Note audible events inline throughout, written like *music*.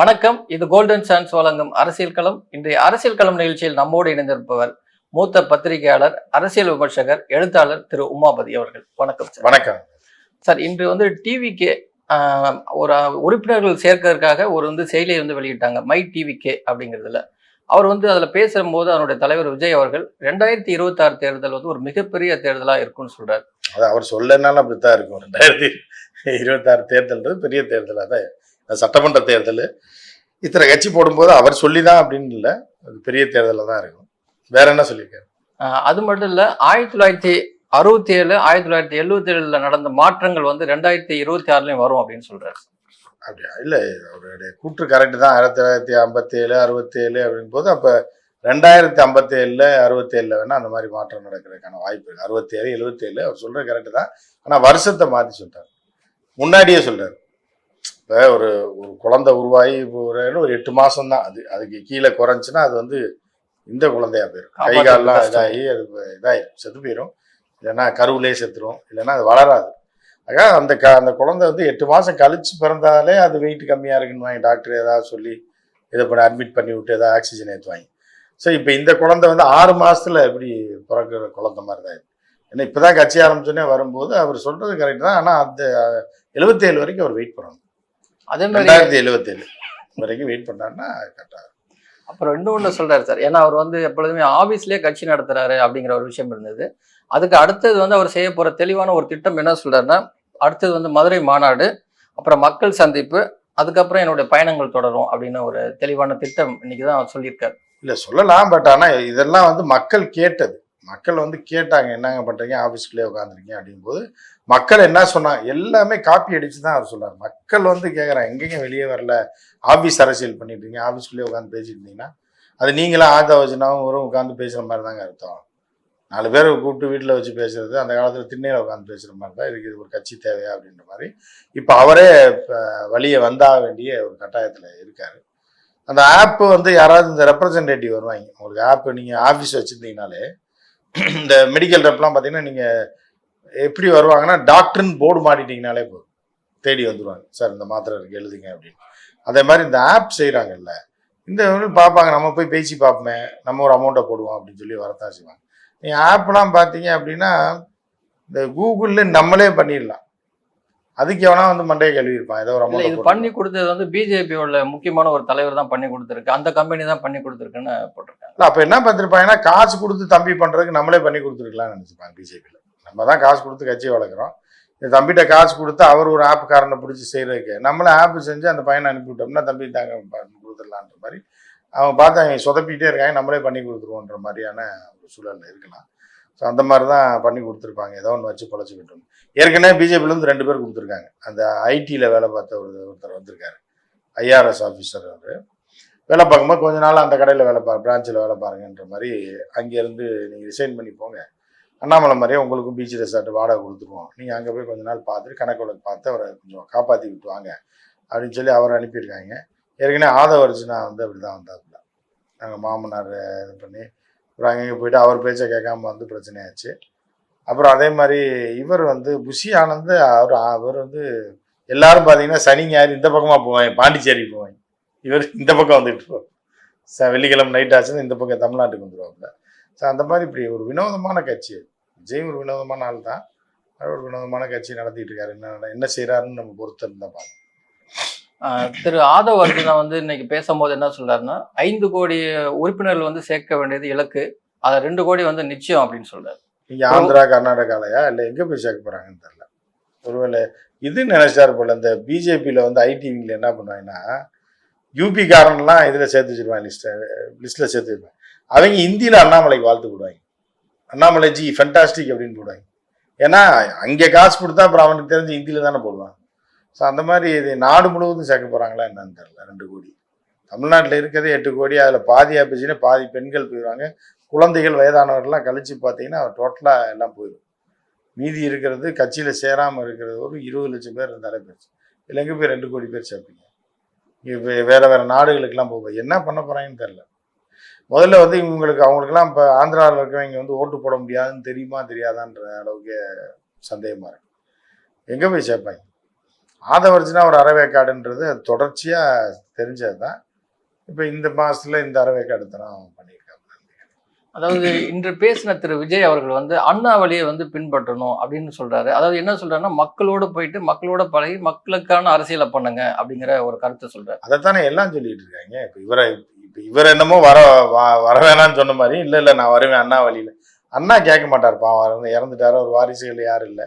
வணக்கம். இது golden chance வழங்கும் அரசியல் களம். இன்றைய அரசியல் களம் நிகழ்ச்சியில் நம்மோடு இணைந்திருப்பவர் மூத்த பத்திரிகையாளர் அரசியல் விமர்சகர் எழுத்தாளர் திரு உமாபதி அவர்கள். வணக்கம் சார் வணக்கம். சார் இன்று வந்து டிவிக்கே ஒரு உறுப்பினர்கள் சேர்க்கறதுக்காக ஒரு வந்து செயலியை வந்து வெளியிட்டாங்க. மை டிவிக்கே அப்படிங்கிறதுல. அவர் வந்து அதில் பேசும்போது அவருடைய தலைவர் விஜய் அவர்கள் ரெண்டாயிரத்தி இருபத்தாறு தேர்தல் வந்து ஒரு மிகப்பெரிய தேர்தலாக இருக்கும்னு சொல்றாரு. அது அவர் சொல்லனாலும் அப்படித்தான் இருக்கும். ரெண்டாயிரத்தி இருபத்தாறு தேர்தல்ன்றது பெரிய தேர்தலாக தான் சட்டமன்ற தேர்தல். இத்தனை கட்சி போடும்போது அவர் சொல்லி தான் அப்படின்னு இல்லை. அது பெரிய தேர்தலாக தான் இருக்கும். வேற என்ன சொல்லியிருக்காரு? அது மட்டும் இல்ல ஆயிரத்தி தொள்ளாயிரத்தி அறுபத்தி ஏழு ஆயிரத்தி தொள்ளாயிரத்தி எழுபத்தி ஏழுல நடந்த மாற்றங்கள் வந்து ரெண்டாயிரத்தி இருபத்தி ஆறுலயும் வரும் அப்படின்னு சொல்றாரு. அப்படியா? இல்லை அவருடைய கூற்று கரெக்டு தான். ஆயிரத்தி தொள்ளாயிரத்தி ஐம்பத்தி ஏழு அறுபத்தி ஏழு அப்படின் போது அப்போ ரெண்டாயிரத்தி ஐம்பத்தி ஏழில் அறுபத்தி ஏழில் வேணால் அந்த மாதிரி மாற்றம் நடக்கிறதுக்கான வாய்ப்பு இருக்குது அறுபத்தி ஏழு எழுபத்தி ஏழு அவர் சொல்கிறது கரெக்டு தான். ஆனால் வருஷத்தை மாற்றி சொல்றாரு முன்னாடியே சொல்றாரு. இப்போ ஒரு ஒரு குழந்தை உருவாகி இப்போ ஒரு ஒரு எட்டு மாதம் தான் அது அதுக்கு கீழே குறைஞ்சுன்னா அது வந்து இந்த குழந்தையா போயிடும் கை கால்லாம். இதாகி அது இதாயிரும் செத்து போயிடும் இல்லைன்னா கருவிலே செத்துரும். இல்லைன்னா அது வளராது. ஆக அந்த க அந்த குழந்தை வந்து எட்டு மாதம் கழிச்சு பிறந்தாலே அது வெயிட் கம்மியாக இருக்குன்னு வாங்கி டாக்டர் ஏதாவது சொல்லி இதை பண்ணி அட்மிட் பண்ணி விட்டு ஏதாவது ஆக்சிஜன் ஏற்றுவாங்க ஸோ இப்போ இந்த குழந்தை வந்து ஆறு மாசத்துல எப்படி பிறக்கிற குழந்தை மாதிரி தான். ஏன்னா இப்போ தான் கட்சி ஆரம்பிச்சோன்னே வரும்போது அவர் சொல்றது கரெக்ட் தான். ஆனால் அந்த எழுபத்தேழு வரைக்கும் அவர் வெயிட் பண்ணணும். அதே மாதிரி ரெண்டாயிரத்தி எழுபத்தேழு வரைக்கும் வெயிட் பண்ணாருன்னா கரெக்டாக அப்புறம் இன்னொன்னு சொல்றாரு சார். ஏன்னா அவர் வந்து எப்பொழுதுமே ஆபீஸ்லயே கட்சி நடத்துறாரு அப்படிங்கிற ஒரு விஷயம் இருந்தது. அதுக்கு அடுத்தது வந்து அவர் செய்ய போற தெளிவான ஒரு திட்டம் என்ன சொல்றாருன்னா அடுத்தது வந்து மதுரை மாநாடு அப்புறம் மக்கள் சந்திப்பு அதுக்கப்புறம் என்னுடைய பயணங்கள் தொடரும் அப்படின்னு ஒரு தெளிவான திட்டம் இன்னைக்கு தான் அவர் சொல்லியிருக்காரு. இல்லை சொல்லலாம் பட் ஆனால் இதெல்லாம் வந்து மக்கள் கேட்டது. மக்கள் வந்து கேட்டாங்க என்னங்க பண்ணுறீங்க ஆஃபீஸ்க்குள்ளே உட்காந்துருக்கீங்க அப்படிங்கும்போது மக்கள் என்ன சொன்னாங்க எல்லாமே காப்பி அடித்து தான் அவர் சொன்னார் மக்கள் வந்து கேட்குறாங்க எங்கேங்க வெளியே வரல? ஆஃபீஸ் அரசியல் பண்ணிட்டு இருக்கீங்க. ஆஃபீஸ்க்குள்ளே உட்காந்து பேசிட்டு இருந்தீங்கன்னா அது நீங்களாம் ஆதாவஜனாவும் வச்சுனாவும் வரும் உட்காந்து பேசுகிற மாதிரி தாங்க அர்த்தம். நாலு பேரை கூப்பிட்டு வீட்டில் வச்சு பேசுறது அந்த காலத்தில் திண்ணையில் உட்காந்து பேசுகிற மாதிரி தான் இதுக்கு இது ஒரு கட்சி தேவையா அப்படின்ற மாதிரி. இப்போ அவரே இப்போ வழியே வந்தாக வேண்டிய ஒரு கட்டாயத்தில் இருக்கார். அந்த ஆப் வந்து யாராவது இந்த ரெப்ரசன்டேட்டிவ் வருவாங்க. உங்களுக்கு ஆப் நீங்கள் ஆஃபீஸ் வச்சுருந்தீங்கனாலே *clears throat* இந்த மெடிக்கல் ரெப்லாம் பார்த்தீங்கன்னா நீங்கள் எப்படி வருவாங்கன்னா டாக்டர்னு போர்டு மாட்டிட்டீங்கனாலே போதும். தேடி வந்துடுவாங்க சார் இந்த மாத்திரை இருக்கு எழுதுங்க அப்படின்னு. அதே மாதிரி இந்த ஆப் செய்கிறாங்கல்ல இந்த பார்ப்பாங்க நம்ம போய் பேசி பார்ப்போமே நம்ம ஒரு அமௌண்ட்டை போடுவோம் அப்படின்னு சொல்லி வரத்தான் செய்வாங்க. நீங்கள் ஆப்லாம் பார்த்தீங்க அப்படின்னா இந்த கூகுளில் நம்மளே பண்ணிடலாம். அதுக்கு எவனா வந்து மண்டையை கழுவி இருப்பான்? ஏதோ ஒரு இது பண்ணி கொடுத்தது வந்து பிஜேபியோட முக்கியமான ஒரு தலைவர் தான் பண்ணி கொடுத்துருக்கு. அந்த கம்பெனி தான் பண்ணி கொடுத்துருக்குன்னு போட்டிருக்காங்க. இல்ல அப்ப என்ன பார்த்துருப்பாங்கன்னா காசு கொடுத்து தம்பி பண்றதுக்கு நம்மளே பண்ணி கொடுத்துருக்கலாம்னு நினைச்சுப்பாங்க பிஜேபியில் நம்ம தான் காசு கொடுத்து கட்சி வளர்க்குறோம். இந்த தம்பிகிட்ட காசு கொடுத்து அவர் ஒரு ஆப் காரனை பிடிச்சி செய்யறதுக்கு நம்மளே ஆப் செஞ்சு அந்த பையனை அனுப்பி விட்டோம்னா தம்பி தாங்க கொடுத்துடலான்ற மாதிரி. அவங்க பார்த்து அவங்க சொதப்பிக்கிட்டே இருக்காங்க நம்மளே பண்ணி கொடுத்துருவோன்ற மாதிரியான ஒரு சூழல்ல இருக்கலாம். ஸோ அந்த மாதிரி தான் பண்ணி கொடுத்துருப்பாங்க. ஏதோ ஒன்று வச்சு பொழைச்சிக்கிட்டோம் ஏற்கனவே பிஜேபியிலேருந்து ரெண்டு பேர் கொடுத்துருக்காங்க. அந்த ஐடியில் வேலை பார்த்த ஒரு ஒருத்தர் வந்திருக்காரு. ஐஆர்எஸ் ஆஃபீஸர் அவர். வேலை பார்க்கும்போது கொஞ்ச நாள் அந்த கடையில் வேலை பா பிரான்ச்சில் வேலை பாருங்கன்ற மாதிரி அங்கேருந்து நீங்கள் ரிசைன் பண்ணி போங்க. அண்ணாமலை மாதிரியே உங்களுக்கும் பீச் ரெசார்ட் வாடகை கொடுத்துருவோம். நீங்கள் அங்கே போய் கொஞ்ச நாள் பார்த்துட்டு கணக்கு வழக்கு பார்த்து அவரை கொஞ்சம் காப்பாற்றி விட்டு வாங்க. அப்படின்னு சொல்லி அவரை அனுப்பியிருக்காங்க. ஏற்கனவே ஆதவ அர்ஜுனா வந்து அப்படி தான் வந்தாப்புல. நாங்கள் மாமனார் இது பண்ணி அப்புறம் அங்கங்கே போயிட்டு அவர் பேச்சை கேட்காம வந்து பிரச்சனையாச்சு. அப்புறம் அதே மாதிரி இவர் வந்து புஷி ஆனந்த் அவர் அவர் வந்து எல்லாரும் பார்த்தீங்கன்னா சனி ஞாயிறு இந்த பக்கமாக போவாங்க பாண்டிச்சேரி போவாங்க. இவர் இந்த பக்கம் வந்துட்டு இருப்பார். ச வெள்ளிக்கிழமை நைட் ஆச்சுன்னா இந்த பக்கம் தமிழ்நாட்டுக்கு வந்துடுவாப்புல ஸோ அந்த மாதிரி இப்படி ஒரு வினோதமான கட்சி. விஜய் ஒரு வினோதமான ஆள் தான் அவர் ஒரு வினோதமான கட்சி நடத்திட்டு இருக்காரு. என்ன என்ன செய்கிறாருன்னு நம்ம பொறுத்திருந்தா பார்க்கணும் திரு ஆதவ் அர்ஜுனா வந்து இன்னைக்கு பேசும்போது என்ன சொல்றாருன்னா ஐந்து கோடி உறுப்பினர்கள் வந்து சேர்க்க வேண்டியது இலக்கு அதை ரெண்டு கோடி வந்து நிச்சயம் அப்படின்னு சொல்றாரு. இங்க ஆந்திரா கர்நாடகாலயா? இல்லை எங்க போய் சேர்க்க போறாங்கன்னு தெரியல. ஒருவேளை இது நினைச்சாரு போல இந்த பிஜேபியில் வந்து ஐடிவியில் என்ன பண்ணுவாங்கன்னா யூபி காரன்லாம் இதில் சேர்த்து வச்சிருவாங்க லிஸ்ட்டை லிஸ்ட்டில் சேர்த்து வைப்பாங்க அவங்க இந்தியில் அண்ணாமலைக்கு வாழ்த்து போடுவாங்க. அண்ணாமலை ஜி ஃபென்டாஸ்டிக் அப்படின்னு போடுவாங்க. ஏன்னா அங்கே காசு கொடுத்தா அப்புறம் அவனுக்கு தெரிஞ்சு இந்தியில் தானே போடுவான் ஸோ அந்த மாதிரி இது நாடு முழுவதும் சேர்க்க போகிறாங்களா என்னன்னு தெரியல ரெண்டு கோடி. தமிழ்நாட்டில் இருக்கிறதே எட்டு கோடி அதில் பாதி ஆப்பிச்சுன்னா பாதி பெண்கள் போயிடுவாங்க. குழந்தைகள் வயதானவர்கள்லாம் கழித்து பார்த்தீங்கன்னா டோட்டலாக எல்லாம் போயிடும். மீதி இருக்கிறது கட்சியில் சேராமல் இருக்கிறது ஒரு இருபது லட்சம் பேர் இருந்தாலே போயிடுச்சு இல்லை எங்கே போய் ரெண்டு கோடி பேர் சேர்ப்பீங்க? இப்போ வேறு வேறு நாடுகளுக்கெல்லாம் போகும் என்ன பண்ண போகிறாங்கன்னு தெரில முதல்ல வந்து இவங்களுக்கு அவங்களுக்குலாம் இப்போ ஆந்திராவில் இருக்கிறவங்க வந்து ஓட்டு போட முடியாதுன்னு தெரியுமா தெரியாதான்ற அளவுக்கு சந்தேகமாக இருக்கு. எங்கே போய் சேர்ப்பாங்க? ஆதவர்ஜினா ஒரு அறவேக்காடுன்றது அது தொடர்ச்சியாக தெரிஞ்சது தான் இப்போ இந்த மாதத்தில் இந்த அறவேக்காடு தனம் பண்ணியிருக்காங்க. அதாவது இன்று பேசின திரு விஜய் அவர்கள் வந்து அண்ணா வழியை வந்து பின்பற்றணும் அப்படின்னு சொல்றாரு. அதாவது என்ன சொல்றாருன்னா மக்களோட போயிட்டு மக்களோட பழகி மக்களுக்கான அரசியலை பண்ணுங்க அப்படிங்கிற ஒரு கருத்தை சொல்றாரு. அதைத்தானே எல்லாம் சொல்லிட்டு இருக்காங்க. இப்போ இவரை இப்போ இவர் என்னமோ வர வர வேணாம்னு சொன்ன மாதிரி இல்லை இல்லை நான் வருவேன் அண்ணா வழியில். அண்ணா கேட்க மாட்டார் பாவம் அவர் இறந்துட்டாரு ஒரு வாரிசுகள் யாரும் இல்லை.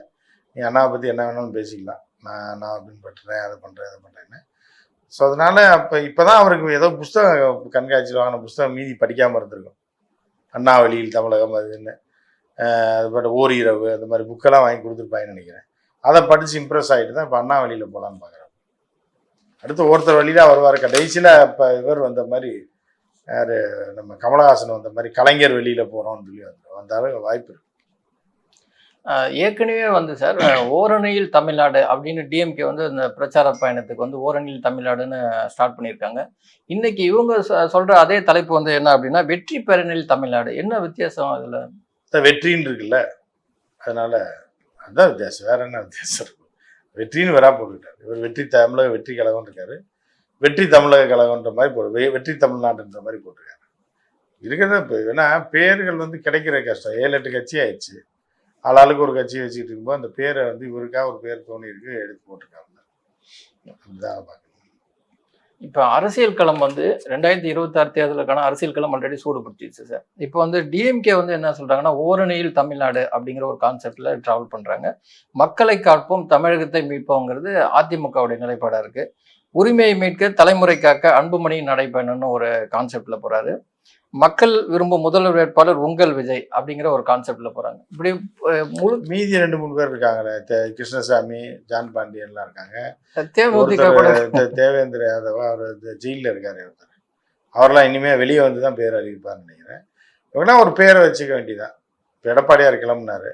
நீ அண்ணாவை பற்றி என்ன வேணாலும் பேசிக்கலாம். நான் நான் பின்பற்றுறேன் அதை பண்ணுறேன் இதை பண்ணுறேன்னு ஸோ அதனால அப்போ இப்போ தான் அவருக்கு ஏதோ புஸ்தகம் கண்காட்சியில் வாங்கின புஸ்தகம் மீதி படிக்காமல் இருந்திருக்கும். அண்ணாவளியில் தமிழகம் அதுன்னு அஹ் அது பாட்டு ஓரிரவு அந்த மாதிரி புக்கெல்லாம் வாங்கி கொடுத்துருப்பாங்கன்னு நினைக்கிறேன். அதை படித்து இம்ப்ரெஸ் ஆகிட்டு தான் இப்போ அண்ணா வழியில் போகலான்னு பார்க்குறேன் அடுத்து ஒருத்தர் வழியில் வருவார். கடைசியில் இப்போ இவர் வந்த மாதிரி யார்? நம்ம கமலஹாசன் வந்த மாதிரி கலைஞர் வெளியில் போகிறோம்னு சொல்லி வந்து வந்தாலும் வாய்ப்பு இருக்கு. ஏற்கனவே வந்து சார் ஓரணியில் தமிழ்நாடு அப்படின்னு டிஎம்கே வந்து இந்த பிரச்சார பயணத்துக்கு வந்து ஓரணியில் தமிழ்நாடுன்னு ஸ்டார்ட் பண்ணியிருக்காங்க. இன்னைக்கு இவங்க சொ- சொல்ற அதே தலைப்பு வந்து என்ன அப்படின்னா வெற்றி பெறனில் தமிழ்நாடு. என்ன வித்தியாசம் அதுல? வெற்றின்னு இருக்குல்ல அதனால அதுதான் வித்தியாசம். வேற என்ன வித்தியாசம் இருக்கும்? வெற்றின்னு வரா போட்டுக்கிட்டார். இவர் வெற்றி தமிழக வெற்றி கழகம் இருக்காரு. வெற்றி தமிழக கழகம்ன்ற மாதிரி போ வெ- வெற்றி தமிழ்நாடுன்ற மாதிரி போட்டிருக்காரு. இருக்கிறத இப்போ ஏன்னா பேர்கள் வந்து கிடைக்கிற கஷ்டம். ஏழு எட்டு கட்சி ஆயிடுச்சு. ஆளாளுக்கு ஒரு கட்சி வச்சுக்கிட்டு இருக்கும்போது அந்த பேரை வந்து இவருக்காக ஒரு பேர் தோணி இருக்கு எடுத்து போட்டிருக்காங்க. அதுதான் பார்க்கணும் அரசியல் களம் வந்து ரெண்டாயிரத்தி இருபத்தி ஆறு தேர்தலுக்கான அரசியல் களம் ஆல்ரெடி சூடுபடுத்திடுச்சு சார். இப்போ வந்து டிஎம்கே வந்து என்ன சொல்றாங்கன்னா ஓரணியில் தமிழ்நாடு அப்படிங்கிற ஒரு கான்செப்ட்ல டிராவல் பண்றாங்க. மக்களை காப்போம் தமிழகத்தை மீட்போங்கிறது அதிமுகவுடைய நிலைப்பாடா இருக்கு. உரிமையை மீட்க தலைமுறை காக்க அன்புமணி நடைபயணம்னு ஒரு கான்செப்ட்ல போறாரு. மக்கள் விரும்பும் முதல்வர் வேட்பாளர் உங்கள் விஜய் அப்படிங்கிற ஒரு கான்செப்ட்ல போறாங்க. இப்படி முழு மீதி ரெண்டு மூணு பேர் இருக்காங்களே கிருஷ்ணசாமி ஜான் பாண்டியன்லாம் இருக்காங்க. தேமுதிக தேவேந்திர யாதவா அவர் ஜெயிலில் இருக்காரு ஒருத்தர் அவரெல்லாம் இனிமே வெளியே வந்து தான் பேர் அறிவிப்பார்னு நினைக்கிறேன். இவங்கெல்லாம் ஒரு பேரை வச்சுக்க வேண்டியதான் இப்போ எடப்பாடியார் கிளம்புனாரு.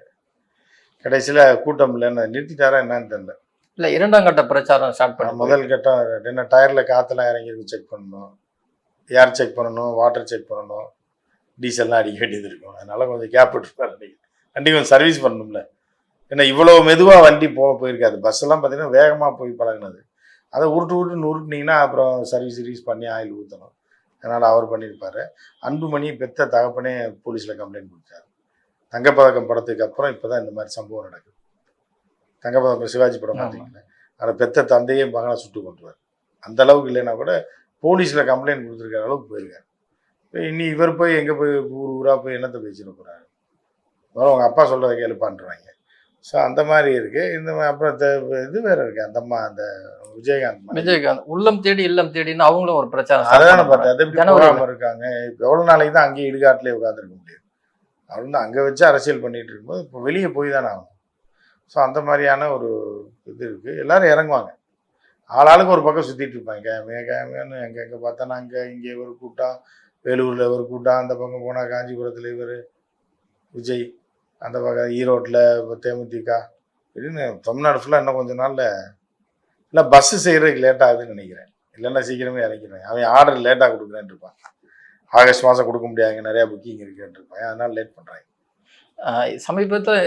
கடைசியில் கூட்டம் இல்லைன்னு நிறுத்திட்டாரா என்னன்னு தெரியல. இல்ல இரண்டாம் கட்ட பிரச்சாரம் ஸ்டார்ட் பண்ண முதல் கட்டம் என்ன டயரில் காற்றுலாம் இறங்கி செக் பண்ணணும். ஏர் செக் பண்ணணும் வாட்டர் செக் பண்ணணும். டீசல்லாம் அடிக்க வேண்டியது இருக்கும். அதனால கொஞ்சம் கேப் விட்டுருப்பாரு அன்னைக்கு. வண்டி கொஞ்சம் சர்வீஸ் பண்ணணும்ல. ஏன்னா இவ்வளோ மெதுவாக வண்டி போக போயிருக்காது. பஸ் எல்லாம் பார்த்தீங்கன்னா வேகமாக போய் பழகுனது. அதை உருட்டு உருட்டு உருட்டுனீங்கன்னா அப்புறம் சர்வீஸ் சர்வீஸ் பண்ணி ஆயில் ஊற்றணும் அதனால் அவர் பண்ணியிருப்பாரு. அன்புமணி பெத்த தகப்பனே போலீஸில் கம்ப்ளைண்ட் கொடுத்தாரு. தங்கப்பதக்கம் படத்துக்கு அப்புறம் இப்போ தான் இந்த மாதிரி சம்பவம் நடக்குது. தங்கப்பதக்கம் சிவாஜி படம். பார்த்தீங்கன்னா அதை பெத்த தந்தையே மகனை சுட்டு கொண்டுவார் அந்த அளவுக்கு இல்லைன்னா கூட போலீஸில் கம்ப்ளைண்ட் கொடுத்துருக்கிற அளவுக்கு போயிருக்காரு. இப்போ இனி இவர் போய் எங்கே போய் ஊர் ஊராக போய் என்னத்தை பேசிட்டு போகிறாரு முதல்ல அவங்க அப்பா சொல்கிறத கேளுப்பான்றாங்க ஸோ அந்த மாதிரி இருக்கு. இந்த மா- அப்புறம் இது வேற இருக்கு. அந்த அம்மா அந்த விஜயகாந்த் மாதிரி. விஜயகாந்த் உள்ளம் தேடி இல்லம் தேடின்னு அவங்களும் ஒரு பிரச்சாரம் start அதான் பார்த்தேன். இருக்காங்க? இப்போ எவ்வளோ நாளைக்கு தான் அங்கேயே இடுகாட்டிலே உட்காந்துருக்க முடியும்? அவர் வந்து அங்கே வச்சு அரசியல் பண்ணிட்டு இருக்கும்போது இப்போ வெளியே போய் தானே ஆகணும். ஸோ அந்த மாதிரியான ஒரு இது இருக்கு. எல்லாரும் இறங்குவாங்க. ஆளாளுக்கு ஒரு பக்கம் சுற்றிட்டு இருப்பாங்க. கேமையா கேமையான்னு எங்கே எங்கே பார்த்தானா அங்கே இங்கே ஒரு கூட்டம் வேலூரில் ஒரு கூட்டம் அந்த பக்கம் போனால் காஞ்சிபுரத்தில் இவர் விஜய் அந்த பக்கம் ஈரோட்டில் தேமுதிக இப்படின்னு தமிழ்நாடு ஃபுல்லாக இன்னும் கொஞ்ச நாளில் இல்லை பஸ்ஸு செய்கிறதுக்கு லேட் ஆகுதுன்னு நினைக்கிறேன். இல்லைன்னா சீக்கிரமே இறக்கிறேன் அவன் ஆர்டர் லேட்டாக கொடுக்குறேன்னு இருப்பான். ஆகஸ்ட் மாதம் கொடுக்க முடியாதுங்க. நிறையா புக்கிங் இருக்குன்னு இருப்பான். அதனால லேட் பண்ணுறாங்க சமீபத்தில்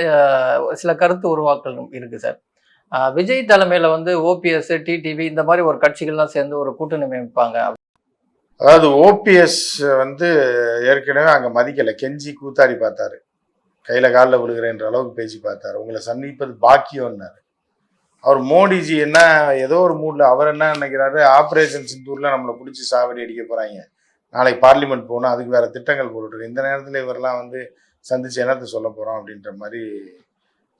சில கருத்து உருவாக்கல் இருக்குது சார். விஜய் தலைமையில் வந்து ஓபிஎஸ் டிடிவி இந்த மாதிரி ஒரு கட்சிகள்லாம் சேர்ந்து ஒரு கூட்டணி அமைப்பாங்க. அதாவது ஓபிஎஸ் வந்து ஏற்கனவே அங்கே மதிக்கலை. கெஞ்சி கூத்தாடி பார்த்தாரு. கையில் காலில் விழுகிறேன்ற அளவுக்கு பேசி பார்த்தாரு. உங்களை சந்திப்பது பாக்கியம்னாரு. அவர் மோடிஜி என்ன ஏதோ ஒரு மூடில் அவர் என்ன நினைக்கிறாரு? ஆப்ரேஷன் சிந்தூரில் நம்மளை பிடிச்சி சாவடி அடிக்க போகிறாங்க நாளைக்கு பார்லிமெண்ட் போகணும் அதுக்கு வேறு திட்டங்கள் போட்டுருக்கு இந்த நேரத்தில் இவரெல்லாம் வந்து சந்திச்சு என்னத்தை சொல்ல போகிறோம் அப்படின்ற மாதிரி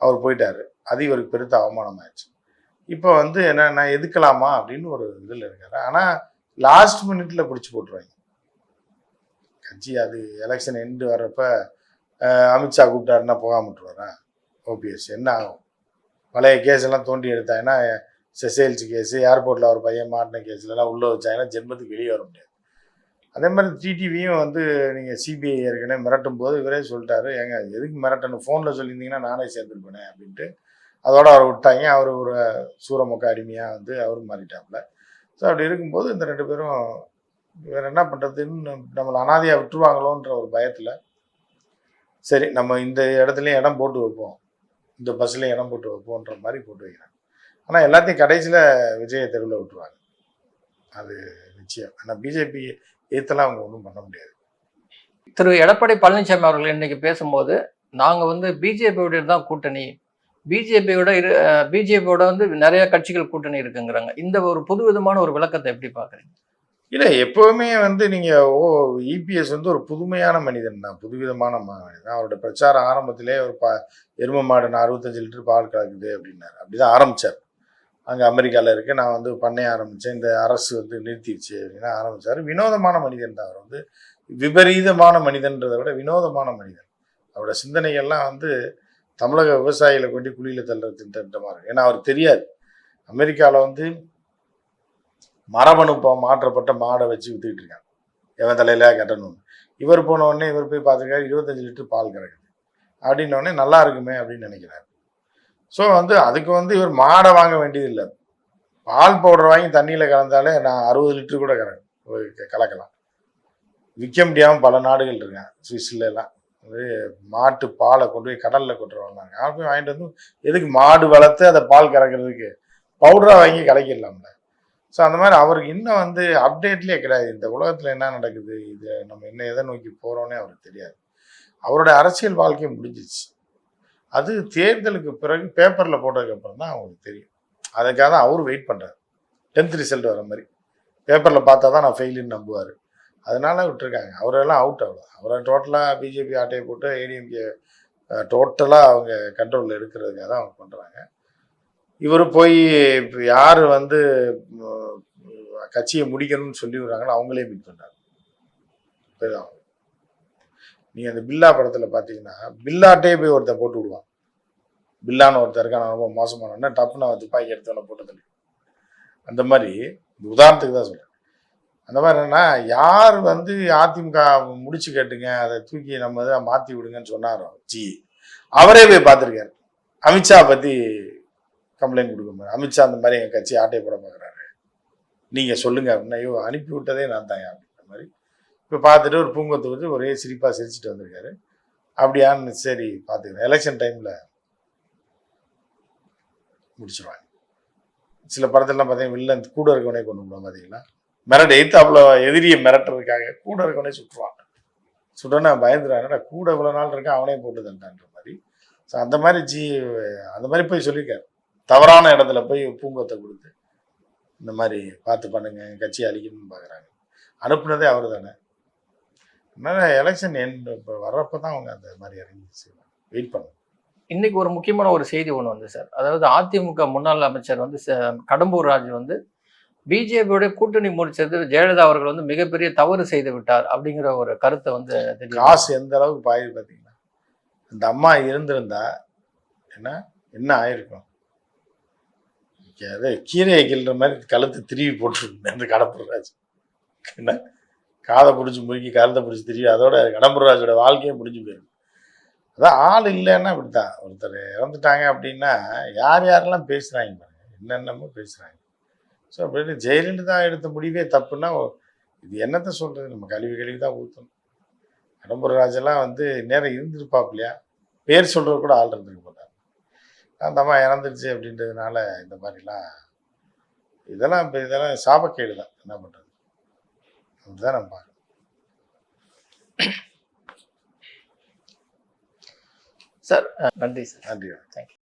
அவர் போயிட்டார். அது இவருக்கு பெருத்த அவமானமாயிடுச்சு. இப்போ வந்து என்ன நான் எதுக்கலாமா அப்படின்னு ஒரு இதில் இருக்காரு. ஆனால் லாஸ்ட் மினிட்ல பிடிச்சி போட்டுருவாங்க. கட்சி அது எலெக்ஷன் எண்டு வர்றப்ப அமித்ஷா கூப்பிட்டாருன்னா போகாம விட்டுருவாரா? ஓபிஎஸ் என்ன ஆகும்? பழைய கேஸ் எல்லாம் தோண்டி எடுத்தாங்கன்னா செசேல்ஸ் கேஸு ஏர்போர்ட்டில் ஒரு பையன் மாட்டின கேஸ்லலாம் உள்ளே வச்சாங்கன்னா ஜென்மத்துக்கு வெளியே வர முடியாது. அதே மாதிரி டிடிவியும் வந்து நீங்கள் சிபிஐ ஏற்கனவே மிரட்டும் போது இவரே சொல்லிட்டாரு. ஏங்க எதுக்கு மிரட்டணும்? ஃபோனில் சொல்லியிருந்தீங்கன்னா நானே சேர்ந்துருப்பேனே அப்படின்ட்டு அதோட அவர் விட்டாங்க. அவர் ஒரு சூரமொக்க அடிமையாக வந்து அவரும் மாறிட்டாப்புல. ஸோ அப்படி இருக்கும்போது இந்த ரெண்டு பேரும் வேறு என்ன பண்ணுறதுன்னு நம்மளை அனாதையாக விட்டுருவாங்களோன்ற ஒரு பயத்தில் சரி நம்ம இந்த இடத்துலையும் இடம் போட்டு வைப்போம். இந்த பஸ்லேயும் இடம் போட்டு வைப்போன்ற மாதிரி போட்டு வைக்கிறாங்க. ஆனால் எல்லாத்தையும் கடைசியில் விஜய தெருவில் விட்டுருவாங்க. அது நிச்சயம். ஆனால் பிஜேபி எதிர்த்தெல்லாம் அவங்க ஒன்றும் பண்ண முடியாது. திரு எடப்பாடி பழனிசாமி அவர்கள் இன்னைக்கு பேசும்போது நாங்க வந்து பிஜேபியோட தான் கூட்டணி பிஜேபியோட இரு பிஜேபியோட வந்து நிறைய கட்சிகள் கூட்டணி இருக்குங்கிறாங்க. இந்த ஒரு புது விதமான ஒரு விளக்கத்தை எப்படி பாக்குறீங்க இல்லை எப்போவுமே வந்து நீங்கள் ஓ இபிஎஸ் வந்து ஒரு புதுமையான மனிதன் தான் புதுவிதமான மனிதன் தான். அவரோட பிரச்சாரம் ஆரம்பத்திலே ஒரு பா எரும மாடு நான் அறுபத்தஞ்சு லிட்டர் பால் கலக்குது அப்படின்னாரு. அப்படிதான் ஆரம்பிச்சார். அங்கே அமெரிக்காவில் இருக்கு. நான் வந்து பண்ணைய ஆரம்பித்தேன் இந்த அரசு வந்து நிறுத்திடுச்சு அப்படின்னு ஆரம்பிச்சார். வினோதமான மனிதன் தான் அவர் வந்து. விபரீதமான மனிதன்றதை விட வினோதமான மனிதன். அவரோட சிந்தனைகள்லாம் வந்து தமிழக விவசாயிகளை கொண்டு குழியில் தள்ளுற திட்டமாக இருக்கு. ஏன்னா அவர் தெரியாது. அமெரிக்காவில் வந்து மரபணு மாற்றப்பட்ட மாடை வச்சு வித்துக்கிட்டு இருக்காங்க. எவன் தலையில கட்டணும் இவர் போன உடனே இவர் போய் பார்த்துருக்காரு இருபத்தஞ்சு லிட்டர் பால் கறக்குது. அப்படின்னோடனே நல்லா இருக்குமே அப்படின்னு நினைக்கிறாரு. ஸோ வந்து அதுக்கு வந்து இவர் மாடை வாங்க வேண்டியதில்லை. பால் பவுடர் வாங்கி தண்ணியில் கலந்தாலே நான் அறுபது லிட்டர் கூட கறக்கு கலக்கலாம். விற்க முடியாமல் பல நாடுகள் இருக்கேன் சுவிஸ்ல எல்லாம். வந்து மாட்டு பாலை கொண்டு போய் கடலில் கொட்டுறவங்க அவன் போய் வாங்கிட்டு வந்து எதுக்கு மாடு வளர்த்து அதை பால் கறக்கிறதுக்கு? பவுடராக வாங்கி கலக்கிடலாம்ல. ஸோ அந்த மாதிரி அவருக்கு இன்னும் வந்து அப்டேட்லேயே கிடையாது. இந்த உலகத்தில் என்ன நடக்குது? இது நம்ம என்ன எதை நோக்கி போகிறோன்னே அவருக்கு தெரியாது. அவரோட அரசியல் வாழ்க்கை முடிஞ்சிச்சு அது தேர்தலுக்கு பிறகு பேப்பரில் போட்டதுக்கப்புறம் தான் அவங்களுக்கு தெரியும். அதுக்காக தான் அவர் வெயிட் பண்ணுறாரு டென்த் ரிசல்ட் வர மாதிரி. பேப்பரில் பார்த்தா தான் நான் ஃபெயிலுன்னு நம்புவார். அதனால விட்டுருக்காங்க. அவரெல்லாம் அவுட் அவ்வளோ அவரை டோட்டலாக பிஜேபி ஆட்டையை போட்டு ஏடிஎம்கே டோட்டலாக அவங்க கண்ட்ரோலில் இருக்கிறதுக்காக தான் அவங்க பண்ணுறாங்க இவர் போய் இப்போ யார் வந்து கட்சியை முடிக்கணும்னு சொல்லி விடுறாங்களோ அவங்களே மீட் பண்ணுறாங்க நீ அந்த பில்லா படத்தில் பார்த்தீங்கன்னா பில்லாட்டே போய் ஒருத்தன் போட்டு விடுவான். பில்லான்னு ஒருத்தர் இருக்கான் ரொம்ப மோசமானவன டப்புன்னு அவன் துப்பாக்கி எடுத்தவன போட்டு அந்த மாதிரி உதாரணத்துக்கு தான் சொல்கிறேன் அந்த மாதிரி என்னன்னா யார் வந்து அதிமுக முடிச்சு கேட்டுங்க அதை தூக்கி நம்ம இதை மாற்றி விடுங்கன்னு சொன்னாரோ ஜி. அவரே போய் பார்த்துருக்காரு. அமித்ஷா பற்றி கம்ப்ளைண்ட் கொடுக்க முடியும் அமித்ஷா அந்த மாதிரி எங்கள் கட்சி ஆட்டை போட பார்க்குறாரு. நீங்கள் சொல்லுங்க அப்படின்னா ஐயோ அனுப்பி விட்டதே நான் தான் அப்படின்ற மாதிரி இப்போ பார்த்துட்டு ஒரு பூங்கொத்து வச்சு ஒரே சிரிப்பாக சிரிச்சுட்டு வந்திருக்காரு. அப்படியான்னு சரி பார்த்துக்கிறேன் எலெக்ஷன் டைமில் முடிச்சிருவாங்க. சில படத்துலலாம் பார்த்தீங்கன்னா வில்லன் கூட இருக்கவனே கொண்டு போடுவாங்க பார்த்தீங்களா? மிரட்டு. எய்த்து அவ்வளோ எதிரியை மிரட்டுறதுக்காக கூட இருக்கவனே சுட்டுருவாங்க சுட்டோன்னா பயந்துறாங்க கூட இவ்வளோ நாள் இருக்கா? அவனே போட்டு தண்டான்ற மாதிரி. ஸோ அந்த மாதிரி ஜி அந்த மாதிரி போய் சொல்லியிருக்காரு. தவறான இடத்துல போய் பூங்கொத்தை கொடுத்து இந்த மாதிரி பார்த்து பண்ணுங்க கட்சி கட்சியை அழிக்கணும்னு பார்க்குறாங்க. அனுப்புனதே அவர் தானே அதனால எலெக்ஷன் எண்ட் இப்போ வர்றப்ப தான் அவங்க அந்த மாதிரி இறங்கி செய்வாங்க. வெயிட் பண்ணுங்க. இன்னைக்கு ஒரு முக்கியமான ஒரு செய்தி ஒன்று வந்து சார் அதாவது அதிமுக முன்னாள் அமைச்சர் வந்து கடம்பூர் ராஜு வந்து பிஜேபியோட கூட்டணி முடிச்சது ஜெயலலிதா அவர்கள் வந்து மிகப்பெரிய தவறு செய்து விட்டார் அப்படிங்கிற ஒரு கருத்தை வந்து. காசு எந்த அளவுக்கு பாயுது பார்த்தீங்கன்னா அந்த அம்மா இருந்திருந்தா என்ன என்ன ஆயிருக்கும்? அது கீரையை கிள்ற மாதிரி கழுத்து திருவி போட்டுருக்கு அந்த கடம்பூர்ராஜ் என்ன? காதை பிடிச்சி முறுக்கி கருத்தை பிடிச்சி திரும்பி அதோட கடம்பூர்ராஜோட வாழ்க்கையே முடிஞ்சு போயிடும். அதான் ஆள் இல்லைன்னா இப்படித்தான். ஒருத்தர் இறந்துட்டாங்க அப்படின்னா யார் யாரெல்லாம் பேசுகிறாங்க பாருங்க. என்னென்னமோ பேசுகிறாங்க ஸோ அப்படின்னு ஜெயலலிதா எடுத்த முடிவே தப்புன்னா இது என்னத்தை சொல்கிறது நம்ம கழுவி கழுவி தான் ஊற்றணும் கடம்பூர்ராஜெல்லாம் வந்து நேரம் இருந்திருப்பாப்லையா பேர் சொல்கிற கூட ஆள் இருந்திருக்க மாட்டாங்க அந்த அம்மா இறந்துருச்சு அப்படின்றதுனால இந்த மாதிரிலாம் இதெல்லாம் இப்போ இதெல்லாம் சாபக்கேடு தான். என்ன பண்ணுறது அதுதான் நம்ம பார்க்கணும் சார் நன்றி சார் நன்றி தேங்க்யூ